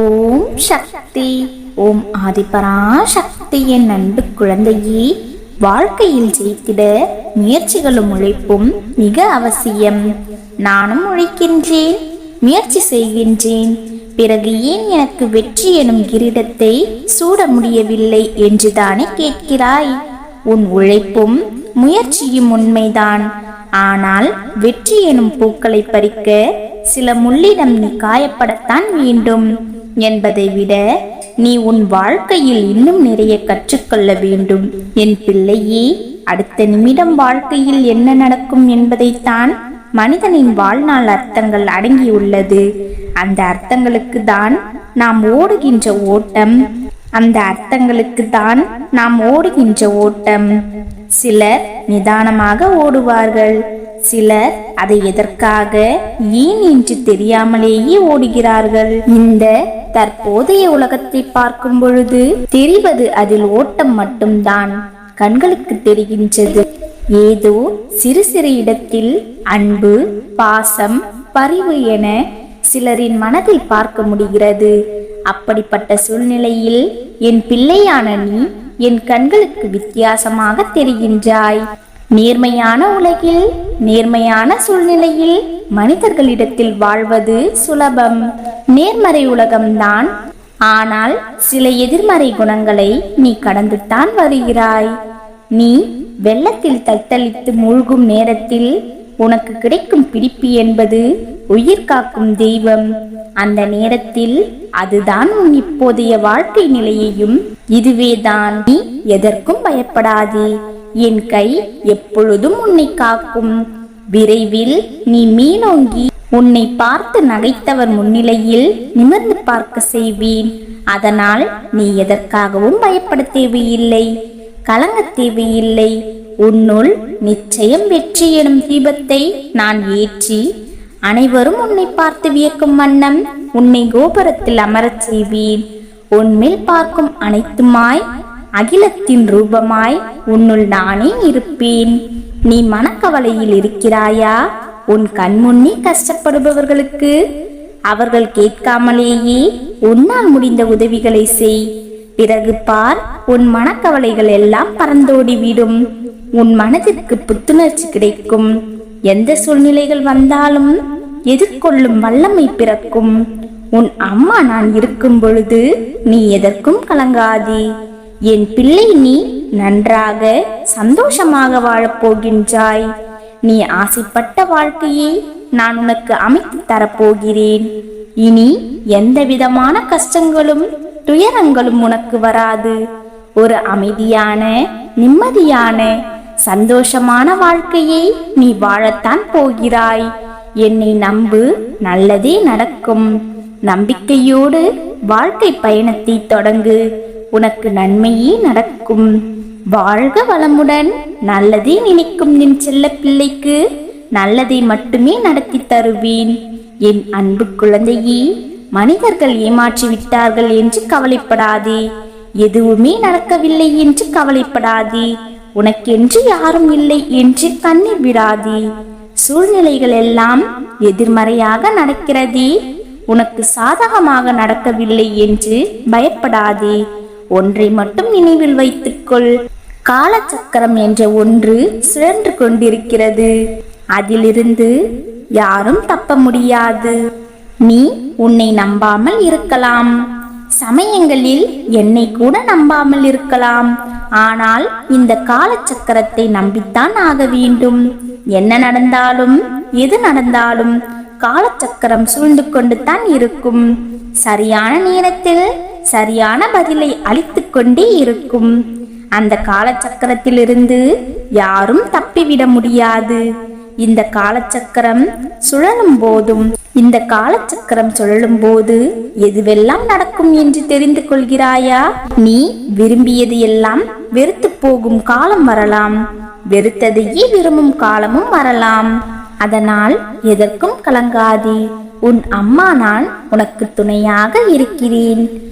ஓம் சக்தி. ஓம் ஆதிபரா சக்தி என் அன்பு குழந்தையே. வாழ்க்கையில் ஜெயித்திட முயற்சிகளும் உழைப்பும் மிக அவசியம். நானும் உழைக்கின்றேன் முயற்சி செய்கின்றேன். பிறகு ஏன் எனக்கு வெற்றி எனும் கிரீடத்தை சூட முடியவில்லை என்றுதானே கேட்கிறாய். உன் உழைப்பும் முயற்சியும் உண்மைதான். ஆனால் வெற்றி எனும் பூக்களை பறிக்க சில முள்ளிடம் நீ காயப்படத்தான் வேண்டும். என்பதை விட நீ உன் வாழ்க்கையில் இன்னும் நிறைய கற்றுக்கொள்ள வேண்டும். என் பிள்ளையே அடுத்த நிமிடம் வாழ்க்கையில் என்ன நடக்கும் என்பதைத்தான் மனிதனின் வாழ்நாள் அர்த்தங்கள் அடங்கியுள்ளது. அந்த அர்த்தங்களுக்கு தான் நாம் ஓடுகின்ற ஓட்டம். அந்த அர்த்தங்களுக்கு தான் நாம் ஓடுகின்ற ஓட்டம். சிலர் நிதானமாக ஓடுவார்கள். சிலர் அதை எதற்காக ஏன் என்று தெரியாமலேயே ஓடுகிறார்கள். இந்த தற்போதைய உலகத்தை பார்க்கும் பொழுது தெரிவது அதில் ஓட்டம் மட்டும்தான். கண்களுக்கு தெரிகின்றது. ஏதோ சிறு சிறு இடத்தில் அன்பு பாசம் பரிவு என சிலரின் மனதில் பார்க்க முடிகிறது. அப்படிப்பட்ட சூழ்நிலையில் என் பிள்ளையான நீ என் கண்களுக்கு வித்தியாசமாக தெரிகின்றாய். நேர்மையான உலகில் நேர்மையான சூழ்நிலையில் மனிதர்களிடத்தில் வாழ்வது சுலபம். நேர்மறை உலகம்தான். ஆனால் சில எதிர்மறை குணங்களை நீ கடந்துத்தான் வருகிறாய். நீ வெள்ளத்தில் தத்தளித்து மூழ்கும் நேரத்தில் உனக்கு கிடைக்கும் பிடிப்பு என்பது உயிர் காக்கும் தெய்வம். அந்த நேரத்தில் அதுதான் உன் இப்போதைய வாழ்க்கை நிலையையும். இதுவேதான் நீ எதற்கும் பயப்படாதே. என் கை எப்பொழுதும் உன்னை காக்கும். விரைவில் நீ மீனோங்கி உன்னை பார்த்து நகைத்தவர் முன்னிலையில் நிமிர்ந்து பார்க்க செய்வேன். அதனால் நீ எதற்காகவும் பயப்பட தேவையில்லை. கலங்க தேவையில்லை. உன்னுள் நிச்சயம் வெற்றி எனும் தீபத்தை நான் ஏற்றி அனைவரும் உன்னை பார்த்து வியக்கும் வண்ணம் உன்னை கோபுரத்தில் அமரச் செய்வேன். உன்மேல் பார்க்கும் அனைத்துமாய் அகிலத்தின் ரூபமாய் உன்னுள் நானே இருப்பேன். நீ மனக்கவலையில் இருக்கிறாயா? உன் கண்முன்னே கஷ்டப்படுபவர்களுக்கு. அவர்கள் கேட்காமலேயே உன்னால் முடிந்த உதவிகளை செய். பிறகு பார் உன் மனக்கவலைகள் எல்லாம் பறந்தோடிவிடும் உன் மனதிற்கு புத்துணர்ச்சி கிடைக்கும். எந்த சூழ்நிலைகள் வந்தாலும் எதிர்கொள்ளும் வல்லமை பிறக்கும். உன் அம்மா நான் இருக்கும் பொழுது நீ எதற்கும் கலங்காதே. என் பிள்ளை நீ நன்றாக சந்தோஷமாக வாழப் போகின்றாய். நீ ஆசைப்பட்ட வாழ்க்கையை நான் உனக்கு அமைத்து தரப்போகிறேன். இனி எந்த விதமான கஷ்டங்களும் துயரங்களும் உனக்கு வராது. ஒரு அமைதியான நிம்மதியான சந்தோஷமான வாழ்க்கையை நீ வாழத்தான் போகிறாய். என்னை நம்பு நல்லதே நடக்கும். நம்பிக்கையோடு வாழ்க்கை பயணத்தை தொடங்கு. உனக்கு நன்மையே நடக்கும். வாழ்க வளமுடன். நல்லதே நினைக்கும் என் செல்ல பிள்ளைக்கு நல்லதை மட்டுமே நடத்தி தருவேன். என் அன்பு குழந்தையே மனிதர்கள் ஏமாற்றி விட்டார்கள் என்று கவலைப்படாதே. எதுவுமே நடக்கவில்லை என்று கவலைப்படாதே. உனக்கென்று யாரும் இல்லை என்று கண்ணீர் விடாதே. சூழ்நிலைகள் எல்லாம் எதிர்மறையாக நடக்கிறதே. உனக்கு சாதகமாக நடக்கவில்லை என்று பயப்படாதே. ஒன்றை மட்டும் நினைவில் வைத்துக்கொள். காலச்சக்கரம் என்ற ஒன்று சுழன்று கொண்டிருக்கிறது. அதிலிருந்து யாரும் தப்ப முடியாது. நீ உன்னை நம்பாமல் இருக்கலாம். சமயங்களில் என்னை கூட நம்பாமல் இருக்கலாம். ஆனால் இந்த காலச்சக்கரத்தை நம்பித்தான் ஆக வேண்டும். என்ன நடந்தாலும் எது நடந்தாலும் காலச்சக்கரம் சூழ்ந்து கொண்டு தான் இருக்கும். சரியான நேரத்தில் சரியான பதிலை அளித்து கொண்டே இருக்கும். அந்த காலச்சக்கரத்திலிருந்து யாரும் தப்பிவிட முடியாது. இந்த காலச்சக்கரம் சுழலும் போதும். இந்த காலச்சக்கரம் சுழலும் போது எதுவெல்லாம் நடக்கும் என்று தெரிந்து கொள்கிறாயா? நீ விரும்பியது எல்லாம் வெறுத்து போகும் காலம் வரலாம். வெறுத்ததையே விரும்பும் காலமும் வரலாம். அதனால் எதற்கும் கலங்காதே. உன் அம்மா நான் உனக்கு துணையாக இருக்கிறேன்.